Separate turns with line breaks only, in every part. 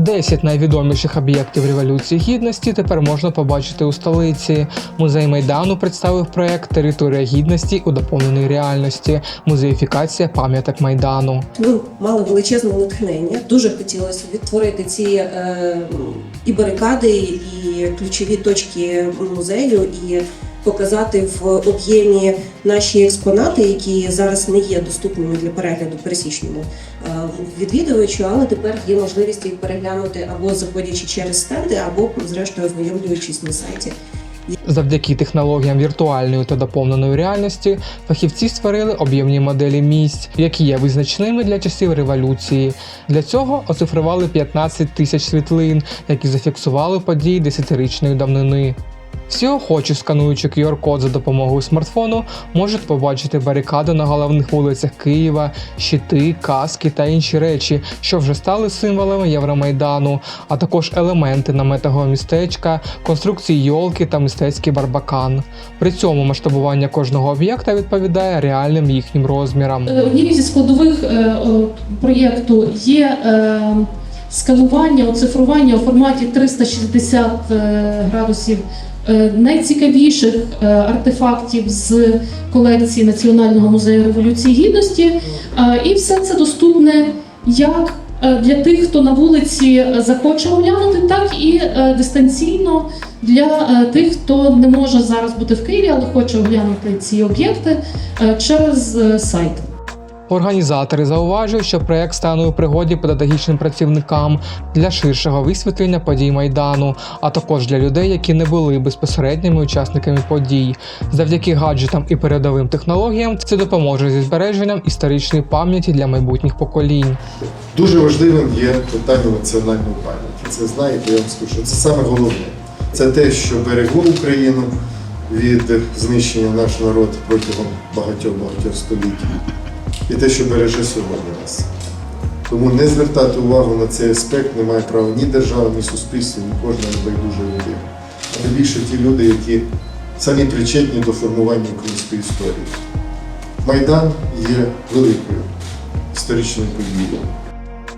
10 найвідоміших об'єктів Революції Гідності тепер можна побачити у столиці. Музей Майдану представив проект Територія гідності у доповненій реальності. Музеїфікація пам'яток Майдану.
Ми мали величезне натхнення. Дуже хотілося відтворити ці е, і барикади, і ключові точки музею, і показати в об'ємі наші експонати, які зараз не є доступними для перегляду пересічному е, відвідувачу, але тепер є можливість їх переглянути або заходячи через стенди, або зрештою ознайомлюючись на сайті.
Завдяки технологіям віртуальної та доповненої реальності фахівці створили об'ємні моделі місць, які є визначними для часів революції. Для цього оцифрували 15 тисяч світлин, які зафіксували події десятирічної давнини. Всі охочі, скануючи QR-код за допомогою смартфону, можуть побачити барикади на головних вулицях Києва, щити, каски та інші речі, що вже стали символами Євромайдану, а також елементи наметового містечка, конструкції йолки та мистецький барбакан. При цьому масштабування кожного об'єкта відповідає реальним їхнім розмірам.
Е, Однією зі складових е, проєкту є е, сканування, оцифрування у форматі 360 е, градусів найцікавіших е, артефактів з колекції Національного музею Революції Гідності. Е, І все це доступне як е, для тих, хто на вулиці захоче оглянути, так і е, дистанційно для е, тих, хто не може зараз бути в Києві, але хоче оглянути ці об'єкти е, через е, сайт.
Організатори зауважують, що проект стане у пригоді педагогічним працівникам для ширшого висвітлення подій майдану, а також для людей, які не були безпосередніми учасниками подій. Завдяки гаджетам і передовим технологіям це допоможе зі збереженням історичної пам'яті для майбутніх поколінь.
Дуже важливим є питання національної пам'яті. Це знаєте, я вам скажу, це саме головне. Це те, що берегло Україну від знищення наш народ протягом багатьох-багатьох століть. І те, що береже сьогодні нас. Тому не звертати увагу на цей аспект не має права ні держава, ні суспільство, ні кожна небайдужа людина. А не більше ті люди, які самі причетні до формування української історії. Майдан є великою історичною подією.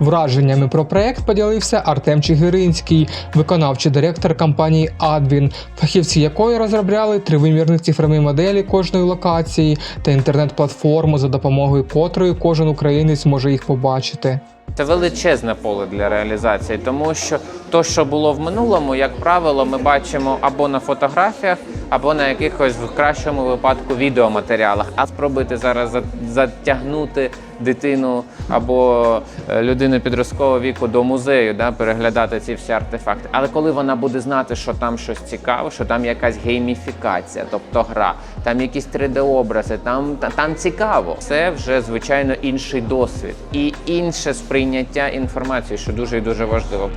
Враженнями про проект поділився Артем Чигиринський, виконавчий директор компанії Адвін, фахівці якої розробляли тривимірні цифрові моделі кожної локації та інтернет-платформу, за допомогою котрої кожен українець може їх побачити.
Це величезне поле для реалізації, тому що то, що було в минулому, як правило, ми бачимо або на фотографіях, або на якихось в кращому випадку відеоматеріалах. А спробуйте зараз затягнути дитину або е, людину підросткового віку до музею, да, переглядати ці всі артефакти. Але коли вона буде знати, що там щось цікаве, що там якась гейміфікація, тобто гра, там якісь 3D-образи, там, та- там цікаво. Це вже звичайно інший досвід і інше сприйняття інформації, що дуже і дуже важливо.